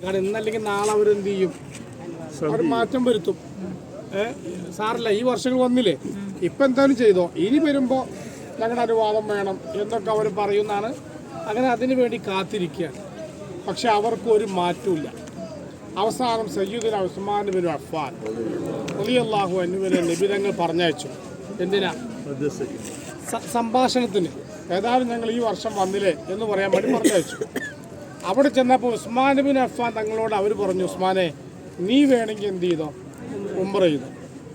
കാരണം ഇന്നല്ലെങ്കിൽ നാളെ അവരെന്ത് ചെയ്യും? അവർ മാറ്റം വരുത്തും. സാറല്ല ഈ വർഷങ്ങൾ വന്നില്ലേ? ഇപ്പം എന്തായാലും ചെയ്തോ? ഇനി വരുമ്പോൾ ഞങ്ങളുടെ അനുവാദം വേണം എന്നൊക്കെ അവർ പറയുന്നതാണ്. അങ്ങനെ അതിനു വേണ്ടി കാത്തിരിക്കുകയാണ്. പക്ഷെ അവർക്ക് ഒരു മാറ്റമില്ല അവസാനം സയ്യിദുൽ ഉസ്മാൻ ബിൻ അഫ്ഫാൻ അള്ളാഹു എന്നിവരെ നിബിതങ്ങൾ പറഞ്ഞയച്ചു. എന്തിനാ? സംഭാഷണത്തിന്. ഏതായാലും ഞങ്ങൾ ഈ വർഷം വന്നില്ലേ എന്ന് പറയാൻ വേണ്ടി പറഞ്ഞയച്ചു. അവിടെ ചെന്നപ്പോൾ ഉസ്മാൻ ബിൻ അഫ്ഫാൻ തങ്ങളോട് അവർ പറഞ്ഞു ഉസ്മാനെ നീ വേണമെങ്കിൽ എന്ത് ചെയ്തോ? ഉംറ ചെയ്തു?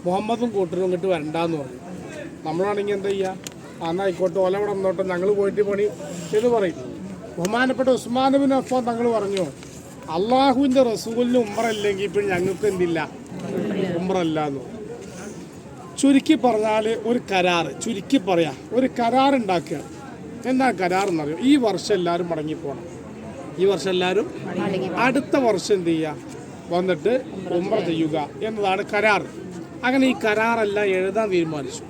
മുഹമ്മദും കൂട്ടരും ഇങ്ങോട്ട് വരണ്ടെന്ന് പറഞ്ഞു. നമ്മളാണെങ്കിൽ എന്താ ചെയ്യുക അന്നായിക്കോട്ടെ ഓല ഇവിടെ നോട്ടെ ഞങ്ങൾ പോയിട്ട് പണി എന്ന് പറയും. ബഹുമാനപ്പെട്ട ഉസ്മാൻ ബിൻ അഫ്ഫാൻ തങ്ങൾ പറഞ്ഞു അള്ളാഹുവിന്റെ റസൂലിന് ഉംറ ഇല്ലെങ്കിൽ ഞങ്ങൾക്ക് എന്തില്ല? ഉംറ എന്ന്. ചുരുക്കി പറഞ്ഞാൽ ഒരു കരാർ ചുരുക്കി പറയാം ഒരു കരാർ ഉണ്ടാക്കുക. എന്താ കരാർ എന്നറിയോ? ഈ വർഷം എല്ലാവരും മടങ്ങിപ്പോണം. ഈ വർഷം എല്ലാവരും അടുത്ത വർഷം എന്ത് ചെയ്യുക വന്നിട്ട് ഉംറ ചെയ്യുക എന്നതാണ് കരാർ. അങ്ങനെ ഈ കരാറെല്ലാം എഴുതാൻ തീരുമാനിച്ചു.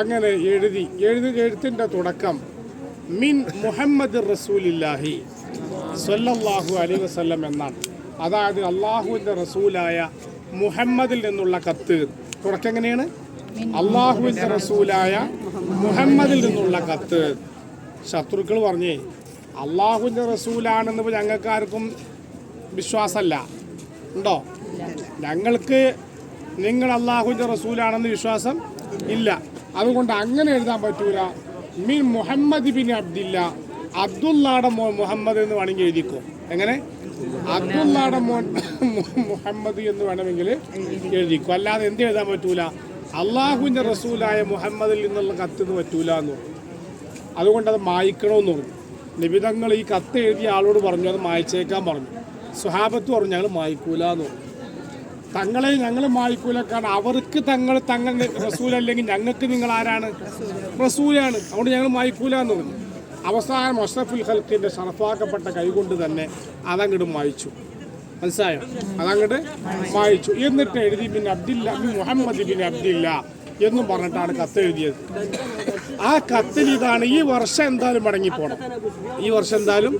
അങ്ങനെ എഴുതി എഴുതി എഴുത്തിന്റെ തുടക്കം മിൻ മുഹമ്മദ് റസൂലില്ലാഹി സ്വല്ലല്ലാഹു അലൈഹി വസല്ലം എന്നാണ്. അതായത് അള്ളാഹുവിന്റെ റസൂലായ മുഹമ്മദിൽ നിന്നുള്ള കത്ത്. തുടക്കം എങ്ങനെയാണ്? അള്ളാഹുവിന്റെ റസൂലായ മുഹമ്മദിൽ നിന്നുള്ള കത്ത്. ശത്രുക്കൾ പറഞ്ഞേ അള്ളാഹുവിന്റെ റസൂലാണെന്ന് ഞങ്ങൾക്കാർക്കും വിശ്വാസമല്ല. ഉണ്ടോ? ഞങ്ങൾക്ക് നിങ്ങൾ അള്ളാഹുവിന്റെ റസൂലാണെന്ന് വിശ്വാസം ഇല്ല. അതുകൊണ്ട് അങ്ങനെ എഴുതാൻ പറ്റൂല. മീൻ മുഹമ്മദ് ബിൻ അബ്ദില്ല. അബ്ദുള്ളാടെ മോൻ മുഹമ്മദ് എന്ന് വേണമെങ്കിൽ എഴുതിക്കോ. എങ്ങനെ? അബ്ദുള്ളാടെ മോൻ മുഹമ്മദ് എന്ന് വേണമെങ്കിൽ എഴുതിക്കോ. അല്ലാതെ എന്ത് എഴുതാൻ പറ്റൂല? അള്ളാഹുവിന്റെ റസൂലായ മുഹമ്മദിൽ നിന്നുള്ള കത്ത് പറ്റൂല എന്ന് അതുകൊണ്ട് അത് മായ്ക്കണമെന്ന് പറഞ്ഞു. നിബിതങ്ങൾ ഈ കത്ത് എഴുതിയ ആളോട് പറഞ്ഞു അത് മായ്ച്ചേക്കാൻ പറഞ്ഞു. സുഹാബത്ത് പറഞ്ഞു ഞങ്ങൾ മായ്ക്കൂല എന്ന് പറഞ്ഞു. തങ്ങളെ ഞങ്ങൾ മായ്ക്കൂല കാരണം അവർക്ക് തങ്ങൾ തങ്ങൾ റസൂലല്ലെങ്കിൽ ഞങ്ങൾക്ക് നിങ്ങൾ ആരാണ്? റസൂലാണ്. അതുകൊണ്ട് ഞങ്ങൾ മായ്ക്കൂല എന്ന് പറഞ്ഞു. അവസാനം അഷ്റഫുൽ ഹൽക്കിന്റെ ഷറഫാക്കപ്പെട്ട കൈകൊണ്ട് തന്നെ അതങ്ങോട്ട് മായ്ച്ചു. മനസ്സിലായോ? അതങ്ങോട്ട് മായ്ച്ചു. എന്നിട്ട് എഴുതി പിന്നെ അബ്ദില്ല മുഹമ്മദ് ബിൻ അബ്ദില്ല. എന്നും പറഞ്ഞിട്ടാണ് കത്ത് എഴുതിയത്. ആ കത്തിൽ ഇതാണ് ഈ വർഷം എന്തായാലും മടങ്ങിപ്പോണം. ഈ വർഷം എന്തായാലും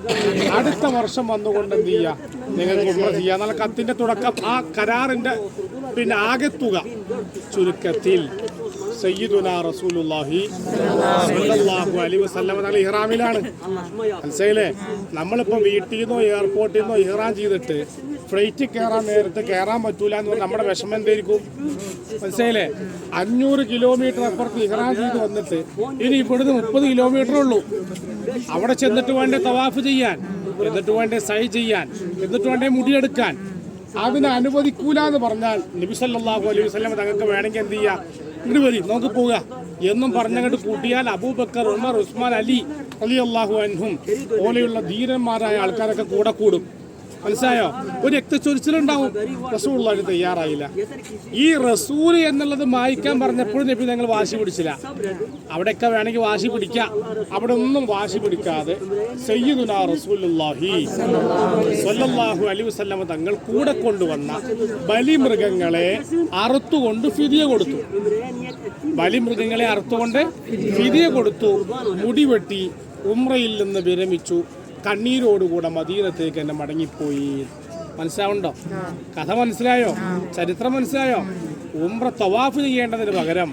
അടുത്ത വർഷം വന്നുകൊണ്ട് എന്ത് ചെയ്യുക നിങ്ങൾക്ക് ഉമ്ര ചെയ്യുക എന്നാൽ കത്തിന്റെ തുടക്കം ആ കരാറിന്റെ പിന്നെ ആകെ തുക ചുരുക്കത്തിൽ സയ്യിദുന റസൂലുള്ളാഹി സ്വല്ലല്ലാഹു അലൈഹി വസല്ലം തങ്ങൾ ഇഹ്റാമിലാണ്. മനസ്സിലെ നമ്മളിപ്പോൾ വീട്ടിൽ നിന്നോ എയർപോർട്ടിൽ നിന്നോ ഇഹ്റാം ചെയ്തിട്ട് ഫ്ലൈറ്റ് കയറാൻ നേരത്ത് കയറാൻ പറ്റൂല എന്ന് പറഞ്ഞാൽ നമ്മുടെ വിഷമം എന്തായിരിക്കും? മനസ്സിലെ അഞ്ഞൂറ് കിലോമീറ്റർ അപ്പുറത്ത് ഇഹ്റാം ചെയ്ത് വന്നിട്ട് ഇനി ഇവിടുന്ന് മുപ്പത് കിലോമീറ്റർ ഉള്ളൂ. അവിടെ ചെന്നിട്ട് വേണ്ടേ തവാഫ് ചെയ്യാൻ എന്നിട്ട് വേണ്ടേ സൈ ചെയ്യാൻ എന്നിട്ട് വേണ്ടേ മുടിയെടുക്കാൻ അതിനെ അനുവദിക്കൂല എന്ന് പറഞ്ഞാൽ നബി സല്ലല്ലാഹു അലൈഹി വസ്ലം തങ്ങൾക്ക് വേണമെങ്കിൽ എന്ത് ചെയ്യാം? ഇങ്ങോട്ട് വരി നമുക്ക് പോവുക എന്നും പറഞ്ഞങ്ങോട്ട് കൂട്ടിയാൽ അബൂബക്കർ ഉമർ ഉസ്മാൻ അലി അലി അള്ളാഹു അൻഹും പോലെയുള്ള ധീരന്മാരായ ആൾക്കാരൊക്കെ കൂടെ കൂടും. മനസ്സിലായോ? ഒരു രക്തച്ചൊരിച്ചിലുണ്ടാവും ചൊരിച്ചിലുണ്ടാവും. അതിന് തയ്യാറായില്ല. ഈ റസൂൽ എന്നുള്ളത് മായ്ക്കാൻ പറഞ്ഞപ്പോഴും നബി ഞങ്ങൾ വാശി പിടിച്ചില്ല. അവിടെയൊക്കെ വേണമെങ്കിൽ വാശി പിടിക്കാം. അവിടെ ഒന്നും വാശി പിടിക്കാതെ സയ്യിദുന റസൂലുള്ളാഹി സല്ലല്ലാഹു അലൈഹി വസല്ലം തങ്ങൾ കൂടെ കൊണ്ടുവന്ന ബലിമൃഗങ്ങളെ അറുത്തുകൊണ്ട് ഫിദിയ കൊടുത്തു. ബലിമൃഗങ്ങളെ അറുത്തുകൊണ്ട് ഫിദിയ കൊടുത്തു. മുടിവെട്ടി ഉമ്രയിൽ നിന്ന് വിരമിച്ചു. കണ്ണീരോടുകൂടെ മദീനത്തേക്ക് എന്നെ മടങ്ങിപ്പോയി. മനസ്സിലാവുണ്ടോ കഥ മനസ്സിലായോ? ചരിത്രം മനസ്സിലായോ? ഉമ്ര തവാഫ് ചെയ്യേണ്ടതിന് പകരം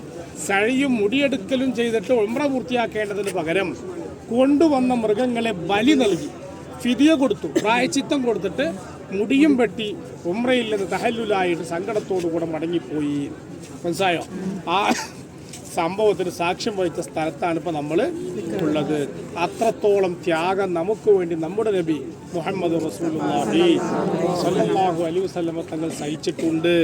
സഴിയും മുടിയെടുക്കലും ചെയ്തിട്ട് ഉമ്ര പൂർത്തിയാക്കേണ്ടതിന് പകരം കൊണ്ടുവന്ന മൃഗങ്ങളെ ബലി നൽകി ഫിതിയ കൊടുത്തു പ്രായച്ചിത്തം കൊടുത്തിട്ട് മുടിയും വെട്ടി ഉമ്രയിൽ നിന്ന് തഹല്ലുലായിട്ട് സങ്കടത്തോടു കൂടെ മടങ്ങിപ്പോയി. മനസ്സിലായോ? ആ സംഭവത്തിന് സാക്ഷ്യം വഹിച്ച സ്ഥലത്താണ് ഇപ്പോൾ നമ്മൾ ഉള്ളത്. അത്രത്തോളം ത്യാഗം നമുക്ക് വേണ്ടി നമ്മുടെ നബി മുഹമ്മദ് റസൂലുള്ളാഹി സല്ലല്ലാഹു അലൈഹി വസല്ലമ തങ്ങൾ സഹിച്ചിട്ടുണ്ട്.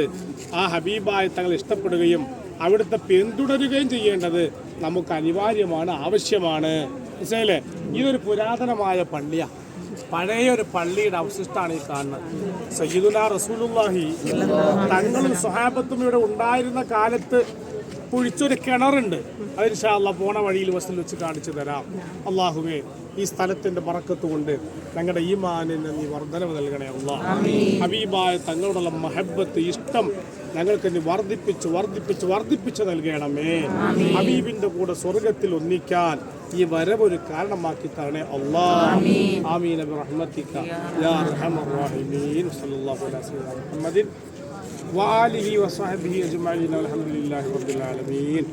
ആ ഹബീബായ തങ്ങൾ ഇഷ്ടപ്പെടുകയും അവിടുത്തെ പിന്തുടരുകയും ചെയ്യേണ്ടത് നമുക്ക് അനിവാര്യമാണ് ആവശ്യമാണ്. മനസ്സിലായില്ലേ? ഇതൊരു പുരാതനമായ പള്ളിയാണ് പഴയ ഒരു പള്ളിയുടെ അവശിഷ്ടമാണ് ഈ കാണുന്നത്. സയ്യിദുല റസൂലുള്ളാഹി തങ്ങളും സ്വഹാബത്തും ഇവിടെ ഉണ്ടായിരുന്ന കാലത്ത് കുഴിച്ചൊരു കിണറുണ്ട്. അതിന് ഇൻഷാല്ല പോണ വഴിയിൽ ബസ്സിൽ വെച്ച് കാണിച്ചു തരാം. അള്ളാഹുവേ ഈ സ്ഥലത്തിന്റെ പറക്കത്ത് കൊണ്ട് ഞങ്ങളുടെ ഈ മാനിന് നീ വർധനവ് നൽകണേ ഹബീബായ തങ്ങളോടുള്ള മഹബത്ത് ഇഷ്ടം ഞങ്ങൾക്ക് നീ വർദ്ധിപ്പിച്ച് വർദ്ധിപ്പിച്ച് വർദ്ധിപ്പിച്ച് നൽകണമേ. ഹബീബിന്റെ കൂടെ സ്വർഗത്തിൽ ഒന്നിക്കാൻ ഈ വരവൊരു കാരണമാക്കി തരണേ അള്ളാഹ് ആമീൻ. യാ അർഹമർ റഹീമീൻ. സല്ലല്ലാഹു അലൈഹി വസല്ലം മുഹമ്മദിൻ وآله وصحبه أجمعين والحمد لله رب العالمين.